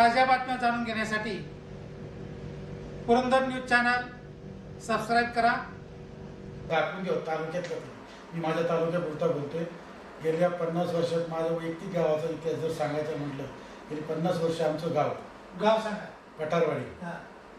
ताज्या बातम्या जाणून घेण्यासाठी पुरंदर न्यूज चॅनल सबस्क्राईब करा. दाखवून घेऊ तालुक्यातलं. ते. मी माझ्या तालुक्यापुरता बोलतोय. गेल्या पन्नास वर्षात माझ्या वैयक्तिक गावाचा इतिहास जर सांगायचा म्हटलं गेली पन्नास वर्ष आमचं गाव. गाव सांगा. पठारवाडी. हा.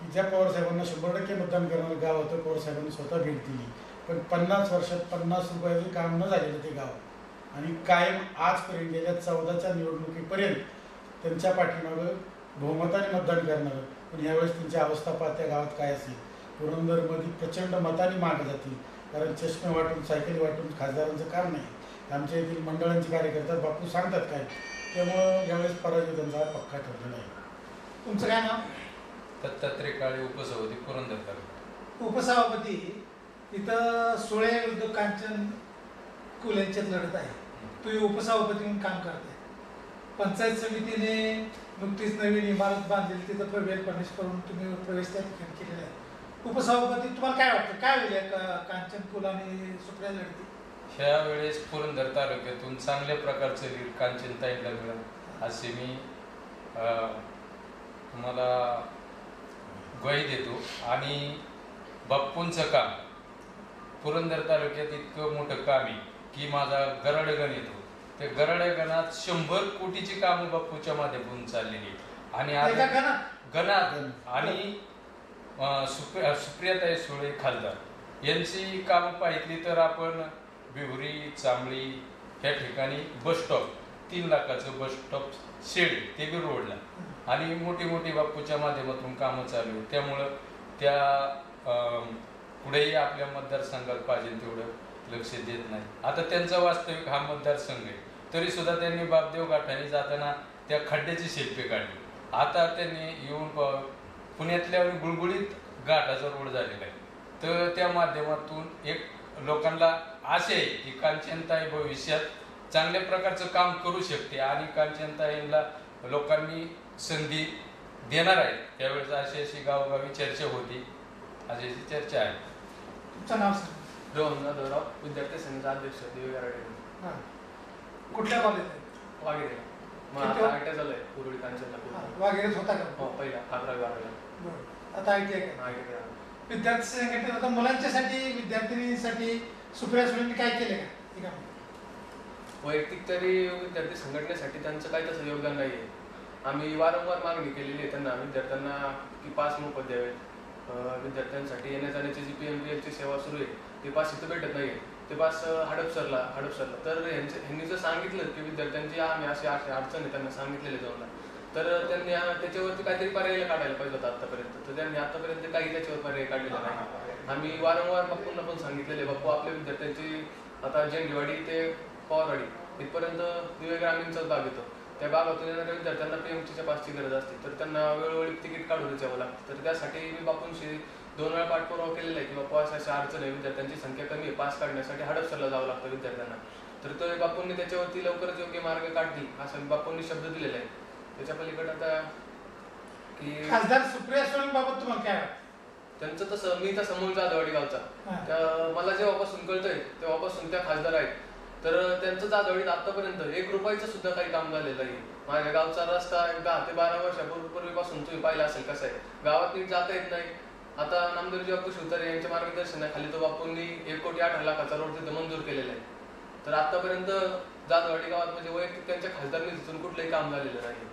की ज्या पवारसाहेबांना शंभर टक्के मतदान करणारं गाव होतं पवारसाहेबांनी स्वतः भेट दिली. पण पन्नास वर्षात पन्नास रुपयाचं काम न झालेलं ते गाव. आणि कायम आजपर्यंत गेल्या चौदाच्या निवडणुकीपर्यंत त्यांच्या पाठीमागं बहुमताने मतदान करणारं. पण यावेळेस त्यांची अवस्था पाहत्या गावात काय असेल? पुरंदरमध्ये प्रचंड मताने माग जातील. कारण चष्मे वाटून सायकली वाटून खासदारांचं काम नाही. आमच्या येथील मंडळांचे कार्यकर्ता बापू सांगतात काय? त्यामुळं यावेळेस पराजय त्यांचा पक्का ठरलेला आहे तुमचं काय नाव? दत्तात्रय काळे उपसभापती पुरंदर तालुका उपसभापती. इथं सुळे विरुद्ध कांचन कुल यांच्यात लढत आहे. तुम्ही उपसभापती म्हणून काम करताय. पंचायत समितीने नुकतीच नवीन इमारत बांधलेली तिथं प्रवेश प्रवेश करून तुम्ही प्रवेश त्या ठिकाणी केलेला आहे. उपसभापती तुम्हाला काय वाटतं? काय होईल कांचन कुल आणि सुप्रिया लढती ह्या वेळेस पुरंदर तालुक्यातून चांगल्या प्रकारचं लीड कांचनताई मिळेल असे मी तुम्हाला ग्वाही देतो. आणि बाप्पूंचं काम पुरंदर तालुक्यात इतकं मोठं काम आहे की माझा गराडगण येतो. त्या गराडगणात शंभर कोटीची कामं बाप्पूच्या माध्यमातून चाललेली. आणि आता गणात. गणात आणि सुप्रियाताई सुळे खासदार. यांची कामं पाहिली तर आपण बिहुरी चांबळी ह्या ठिकाणी बस स्टॉप तीन लाखाचं बस स्टॉप शेड ते बी रोडला. आणि मोठी मोठी बाप्पूच्या माध्यमातून कामं चालू. त्यामुळं त्या पुढेही आपल्या मतदारसंघात पाहिजे तेवढं. लक्ष देत नाही. आता त्यांचा वास्तविक हा मतदारसंघ आहे. तरी सुद्धा त्यांनी बापदेव गाठाने जाताना त्या खड्ड्याची शिल्पे काढली. आता त्यांनी येऊन पुण्यातल्या गुळगुळीत गाठाचा रोड झालेला आहे. तर त्या माध्यमातून एक लोकांना आशा आहे की कांचनताई भविष्यात चांगल्या प्रकारचं काम करू शकते आणि कांचनताईला लोकांनी संधी देणार आहे. त्यावेळेस अशी अशी गावोगावी चर्चा होती. अशी अशी चर्चा आहे. तुमचं नाव सर? रोहन जाधवराव विद्यार्थी संघाचा अध्यक्ष दिवे गारडे हा. कुठल्या कॉलेज वागेरे मग किती आता वा- आयटी झालंय उरुळी कांचनला वागेरेच होता हो का पहिला अकरावी बारावीला बरं. आता ऐकले का? आयटी विद्यार्थी संघटनेत आता मुलांच्यासाठी विद्यार्थिनीसाठी सुप्रिया सुळेंनी काय केले का? ठीक आहे वैयक्तिक तरी विद्यार्थी संघटनेसाठी त्यांचं काही तसं योगदान नाही आहे आम्ही वारंवार मागणी केलेली आहे त्यांना विद्यार्थ्यांना की पास मोफत द्यावेत. विद्यार्थ्यांसाठी येण्या जाण्याची जी पी एम पी एलची सेवा सुरू आहे ते पास इथं भेटत नाही ते पास हडपसरला हडपसरला. तर ह्यांचे ह्यांनी जर सांगितलं की विद्यार्थ्यांची आम्ही अशी अडचण आहे त्यांना सांगितलेले जाऊन. तर त्यांनी त्याच्यावरती काहीतरी पर्याय काढायला पाहिजे होता आतापर्यंत. तर त्यांनी आतापर्यंत काही त्याच्यावर पर्याय काढलेला नाही. आम्ही वारंवार बाप्पूंना पण सांगितलेले बाप्पू आपल्या विद्यार्थ्यांची आता जेंगेवाडी ते पवारवाडी इथपर्यंत दिवे ग्रामीणचाच भाग येतो. त्या भागातून येणाऱ्या विद्यार्थ्यांना पीएमसीच्या पासची गरज असते तर त्यांना वेळोवेळी तिकीट काढून द्यावं लागतं. तर त्यासाठी मी बापूंशी दोन वेळा पाठपुरावा केलेला आहे की बाप्पा अशा अशा अडचण आहे विद्यार्थ्यांची संख्या कमी आहे पास काढण्यासाठी हडपसरला जावं लागतं विद्यार्थ्यांना. तर तो बापूंनी त्याच्यावरती लवकरच योग्य मार्ग काढतील असं बापूंनी शब्द दिलेला आहे. त्याच्या पलीकडे आता की खासदार सुप्रिया सुळेंबाबत तुम्हाला काय त्यांचं तसं मी तसं मूळ जाधववाडी गावचा. त्या मला जेव्हापासून कळतंय तेव्हापासून त्या खासदार आहेत. तर त्यांचं जाधवडीत आतापर्यंत. एक रुपयाचं सुद्धा काही काम झालेलं नाही. माझ्या गावचा रस्ता एकदा ते बारा वर्षापूर्वीपासून तुम्ही पाहिला असेल कसं आहे. गावात नीट जाता येत नाही. आता नामदेवजी बापू शिवतारे यांच्या मार्गदर्शनाखाली तो बापूंनी एक कोटी आठ लाखाचा रोड तिथं मंजूर केलेला आहे. तर आतापर्यंत जाधववाडी गावात म्हणजे वैयक्तिक त्यांच्या खासदार निधीतून कुठलंही काम झालेलं नाही.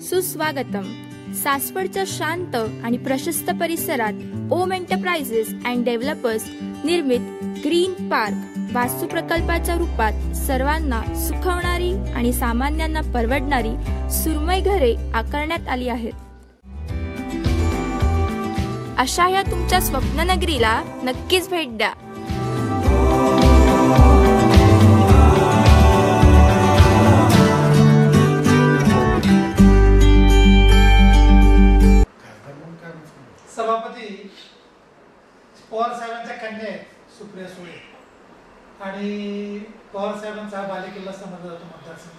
सुस्वागतम. सासवडच्या शांत आणि प्रशस्त परिसरात ओम एंटरप्राइजेस अँड डेव्हलपर्स निर्मित ग्रीन पार्क वास्तू प्रकल्पाच्या रूपात सर्वांना सुखवणारी आणि सामान्यांना परवडणारी सुरमय घरे आकारण्यात आली आहेत. अशा या तुमच्या स्वप्ननगरीला नक्कीच भेट द्या. सुप्रिया सुळे आणि पवार साहेबांचा हा बालेकिल्ला समजला जातो मतदारसंघ.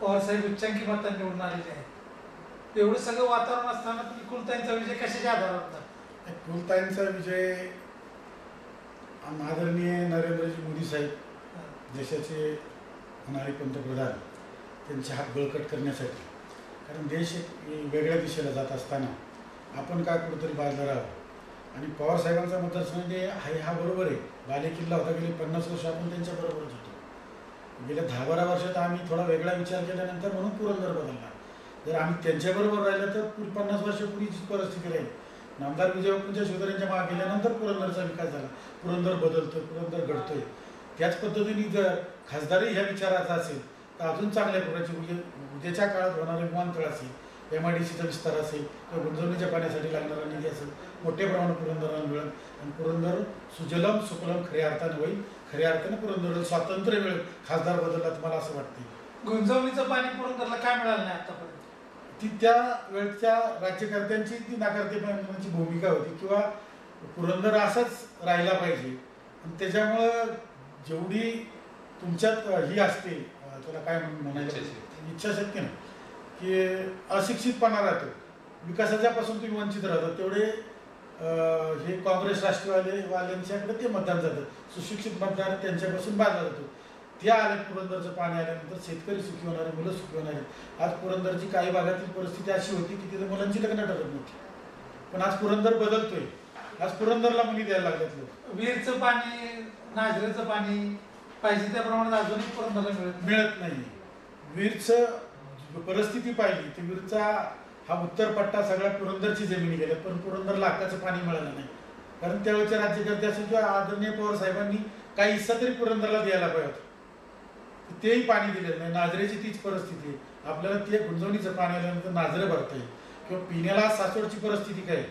पवार साहेब उच्चांकी मतात निवडून आलेले आहेत. एवढं सगळं वातावरण असताना कुलताईंचा विजय कशाच्या आधारावर होता? कुलताईंचा विजय आदरणीय नरेंद्रजी मोदी साहेब. देशाचे होणारे पंतप्रधान त्यांचे हात बळकट करण्यासाठी. कारण देश वेगळ्या दिशेला जात असताना आपण काय कुठेतरी बाजला राहावं? आणि पवार साहेबांचा मतदारसंघ ते आहे हा बरोबर आहे. बालेकिल्ला होता गेले पन्नास वर्ष आपण त्यांच्या बरोबरच होतो. गेल्या दहा बारा वर्षात आम्ही थोडा वेगळा विचार केल्यानंतर म्हणून पुरंदर बदलला. जर आम्ही त्यांच्याबरोबर राहिलं तर पुढे पन्नास वर्षापूर्वीची परिस्थिती राहील. नामदार विजय बापूंच्या शिवतऱ्यांच्या मागे गेल्यानंतर पुरंदरचा विकास झाला. पुरंदर बदलतोय पुरंदर घडतोय. त्याच पद्धतीने जर खासदारही ह्या विचाराचा असेल तर अजून चांगल्या प्रकारची उद्या उद्याच्या काळात होणारे विमानतळ असेल एम आय डी सीचा विस्तार असेल किंवा गुंतवणुकीच्या पाण्यासाठी लागणारा निधी असेल मोठ्या प्रमाणात पुरंदराला मिळेल. आणि पुरंदर सुजलम सुफलम खऱ्या अर्थानं होईल. खऱ्या अर्थानं पुरंदरला स्वातंत्र्य मिळेल. खासदार बदलला तर मला असं वाटते गुंजवणीचं पाणी पुरंदरला काय मिळालं नाही आतापर्यंत? ती त्या वेळच्या राज्यकर्त्यांची ती नाकारतेपणाची भूमिका होती किंवा पुरंदर असाच राहिला पाहिजे. आणि त्याच्यामुळं जेवढी तुमच्यात ही असते त्याला काय म्हण- म्हणायला इच्छाशक्ती. इच्छाशक्ती ना की अशिक्षितपणा राहतो. विकासाच्या पासून तुम्ही वंचित राहतात. तेवढे हे काँग्रेस राष्ट्रवादी वाल्यांच्याकडे ते मतदान जातं. सुशिक्षित मतदार त्यांच्यापासून बाजला जातो त्या आले पुरंदरचं पाणी आल्यानंतर शेतकरी सुखी होणारे मुलं सुखी होणारे. आज पुरंदरची काही भागातील परिस्थिती अशी होती की तिथे मुलांची लग्न ठरत नव्हती. पण आज पुरंदर बदलतोय. आज पुरंदरला मुली द्यायला लागल्यात लोक. विहीरचं पाणी नाझरेचं पाणी पाहिजे त्या प्रमाणात अजूनही पुरंदरला मिळत नाही. मिळत नाही वीरचं परिस्थिती पाहिली तर वीरचा हा उत्तर पट्टा सगळ्या पुरंदरची जमिनी गेल्या पण पुरंदरला हक्काचं पाणी मिळालं नाही. कारण त्यावेळेच्या राज्यकर्ते असेल किंवा आदरणीय पवार साहेबांनी काही हिस्सा तरी पुरंदरला द्यायला पाहिजे होता. तेही पाणी दिलेलं नाही. नाझरेची तीच परिस्थिती आहे. आपल्याला ते गुंजवणीचं पाणी आल्यानंतर नाझरे भरता येईल किंवा पिण्याला आज सासवडची परिस्थिती काय? आहे?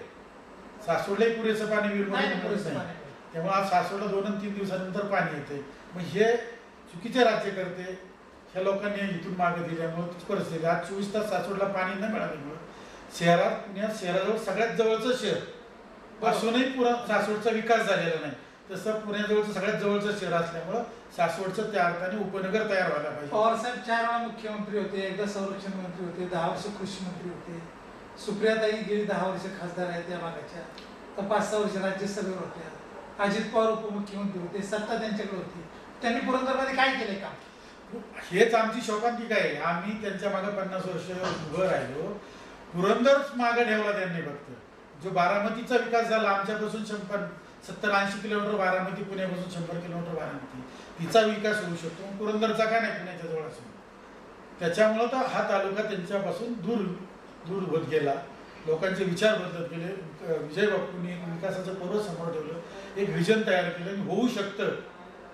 सासवडलाही पुरेसं पाणी वीरमध्ये पुरेसं नाही. आज सासवडला दोन तीन दिवसानंतर पाणी येते मग हे चुकीचे राज्य करते ह्या लोकांनी इथून मागे दिल्यामुळे तीच परिस्थिती आज चोवीस तास सासवडला पाणी न मिळाल्यामुळे शहरात पुण्यात शहराजवळ सगळ्यात जवळचं शहर. असूनही पुरा सासवडचा विकास झालेला नाही. तसं पुण्याजवळचं सगळ्यात जवळचं शहर असल्यामुळं सासवडचं त्या अर्थाने उपनगर तयार व्हायला पाहिजे. पवार साहेब चार वेळा मुख्यमंत्री होते एकदा संरक्षण मंत्री होते दहा वर्ष कृषी मंत्री होते. सुप्रियाताई गेली दहा वर्ष खासदार आहेत त्या भागाच्या. तर पाच सहा वर्ष राज्यसभेवर होत्या. अजित पवार उपमुख्यमंत्री होते सत्ता त्यांच्याकडे होती. त्यांनी पुरंदरमध्ये काय केलंय काम? हेच आमची शोकांतिका आहे. आम्ही त्यांच्या मागे पन्नास वर्ष उभं राहिलो. पुरंदरच मागे ठेवला त्यांनी फक्त. जो बारामतीचा विकास झाला आमच्यापासून शंभर सत्तर ऐंशी किलोमीटर बारामती पुण्यापासून शंभर किलोमीटर बारामती. तिचा विकास होऊ शकतो. पुरंदरचा का नाही? पुण्याच्या जवळ असून त्याच्यामुळं तर हा तालुका त्यांच्यापासून दूर दूर होत गेला. लोकांचे विचार बदलत गेले. विजय बापूंनी विकासाचं पर्व समोर ठेवलं. एक व्हिजन तयार केलं. आणि होऊ शकतं.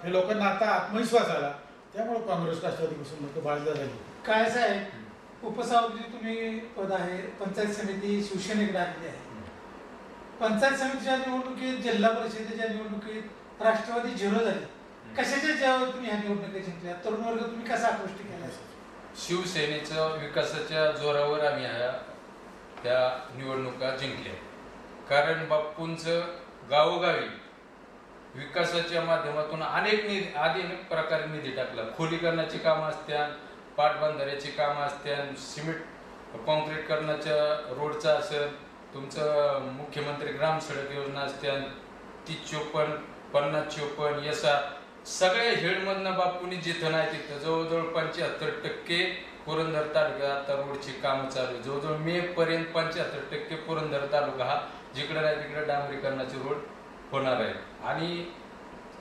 हे लोकांना आता आत्मविश्वास आला. त्यामुळे काँग्रेस राष्ट्रवादीपासून लोक बाळगा झाली काय साहेब उपसभापती तुम्ही पद आहे पंचायत समिती शिवसेनेकडे आलेली आहे. पंचायत समितीच्या निवडणुकीत जिल्हा परिषदेच्या निवडणुकीत राष्ट्रवादी झिरो झाली. कशाच्या जेव्हा तुम्ही ह्या निवडणुका जिंकल्या? तरुण वर्ग तुम्ही कसा आकृष्ट केला? शिवसेनेचं विकासाच्या जोरावर आम्ही ह्या त्या निवडणुका जिंकल्या. कारण बाप्पूंचं गावोगावी विकासाच्या माध्यमातून अनेक निधी अनेक प्रकारे निधी टाकला. खोलीकरणाची कामं असत्या पाटबंधाऱ्याची कामं असत्या सिमेंट कॉन्क्रीटकरणाच्या रोडचा असेल तुमचं मुख्यमंत्री ग्राम सडक योजना असत्या तीस चोपन्न पन्नास चोपन्न यसा सगळ्या हेडमधनं बापूंनी जिथं नाही तिथं जवळजवळ पंच्याहत्तर टक्के पुरंदर तालुका आता रोडची कामं चालू आहे जवळजवळ मे पर्यंत पंच्याहत्तर टक्के पुरंदर तालुका हा जिकडे नाही तिकडे डांबरीकरणाचे रोड होणार आहे आणि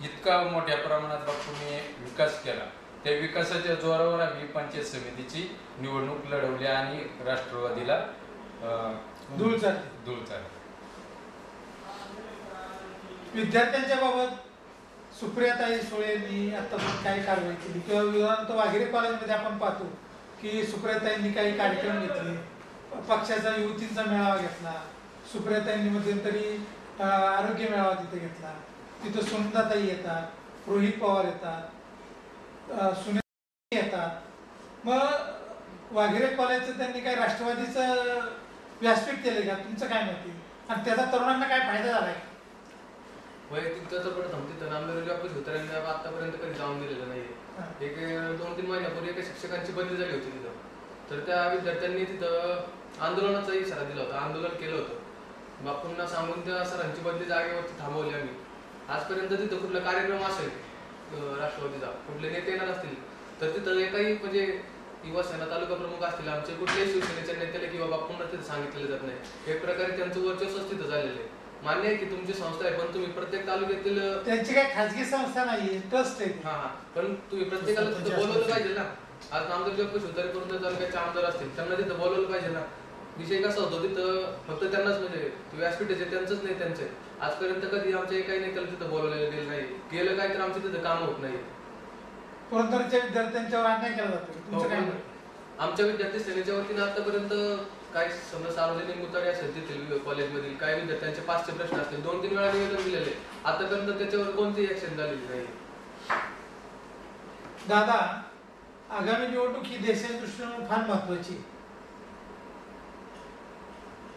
इतका मोठ्या प्रमाणात बापूंनी विकास केला. त्या विकासाच्या जोरावर आम्ही पंचायत समितीची निवडणूक लढवली आणि राष्ट्रवादीला धूळ चालली. धूळ चालली. विद्यार्थ्यांच्या बाबत सुप्रियाताई सुळेंनी आतापर्यंत काही कारवाई केली? किंवा विधानत वाघेरे कॉलेजमध्ये आपण पाहतो की सुप्रियाताईंनी काही कार्यक्रम घेतले पक्षाचा युवतींचा मेळावा घेतला सुप्रियाताईंनी मध्यंतरी आरोग्य मेळावा तिथे घेतला. तिथं सुनंदाताई येतात रोहित पवार येतात सुनील येतात. मग वाघेरे कॉलेजचं त्यांनी काही राष्ट्रवादीचं व्यासपीठ केलं का? तुमचं काय आहे? आणि त्याचा तरुणांना काय फायदा झाला आहे वैयक्तिक त्याचं पण थांबते. तर आमदार आपल्या शिवतऱ्यांना आतापर्यंत कधी जाऊन दिलेलं नाही. एक दोन तीन महिन्यापूर्वी एका शिक्षकांची बदली झाली होती तिथं. तर त्या विद्यार्थ्यांनी तिथं आंदोलनाचा इशारा दिला होता. आंदोलन केलं होतं. बापूंना सांगून त्या सरांची बदली जागेवरती थांबवली आम्ही. आजपर्यंत तिथं कुठला कार्यक्रम असेल राष्ट्रवादीचा कुठले नेते येणार असतील तर तिथं एकही म्हणजे युवा सेना तालुका प्रमुख असतील आमचे कुठल्याही शिवसेनेच्या नेत्याला किंवा बापूंना तिथं सांगितलेलं जात नाही. एक प्रकारे त्यांचं वर्चस्वच तिथं झालेलं आहे. मान्य आहे की तुमची संस्था आहे पण तुम्ही प्रत्येक तालुक्यातील त्यांची काही खाजगी संस्था नाहीये ट्रस्ट आहे. हा हा. पण तुम्ही प्रत्येकाला तिथं बोलवलं. पाहिजे ना. आज आमदार जग शिवतारे करून तालुक्याचे आमदार असतील त्यांना तिथं बोलवलं पाहिजे ना. विषय कसा होतो तिथं फक्त त्यांनाच म्हणजे व्यासपीठ आहे त्यांचंच नाही त्यांचे आजपर्यंत कधी आमच्या एकाही नेत्याला तिथं बोलवलेलं गेलं नाही. गेलं काय तर आमच्या तिथं काम होत नाही. पुरंदरच्या विद्यार्थ्यांच्यावर अन्याय केला जातो? तुमचं काय मत? आमच्या विद्यार्थी सेनेच्या वतीने आतापर्यंत काय समजा सार्वजनिक मुताडे असेल तिथील कॉलेजमधील काही विद्यार्थ्यांचे पाचशे प्रश्न असतील दोन तीन वेळा निवेदन दिलेले. आतापर्यंत त्याच्यावर कोणतीही ऍक्शन झालेली नाही. दादा आगामी निवडणूक ही देशाच्या दृष्टीने फार महत्वाची आहे.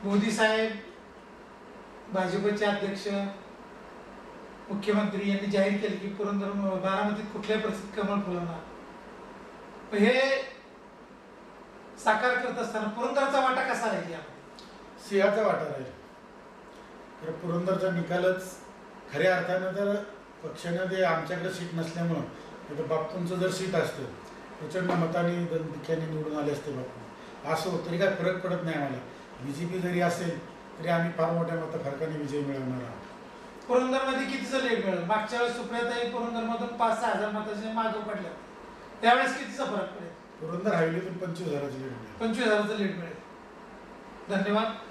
मोदी साहेब भाजपचे अध्यक्ष मुख्यमंत्री यांनी जाहीर केले की पुरंदर बारामतीत कुठल्याही परिस्थितीत कमळ फुलवणार. हे साकार करत असताना पुरंदरचा वाटा कसा राहील सिंहाचा वाटा राहील. तर पुरंदरचा निकालच खऱ्या अर्थानं तर पक्षानं ते आमच्याकडे सीट नसल्यामुळं नाही बाप्पूंचं जर सीट असतं प्रचंड मताने दणदणीने निवडून आले असते बाप्पू असं होतं. तरी काय फरक पडत नाही आम्हाला. बी जे पी जरी असेल तरी आम्ही फार मोठ्या मत फरकाने विजय मिळवणार आहोत. पुरंदरमध्ये कितीचं लीड मिळेल? मागच्या वेळेस सुप्रियाताई पुरंदरमधून पाच सहा हजार मताचे मागं पडल्या त्यावेळेस कितीचा फरक पडेल? पुरंदर हवेलीतून पंचवीस हजाराची लीड मिळेल. पंचवीस हजाराचं लीड मिळेल. धन्यवाद.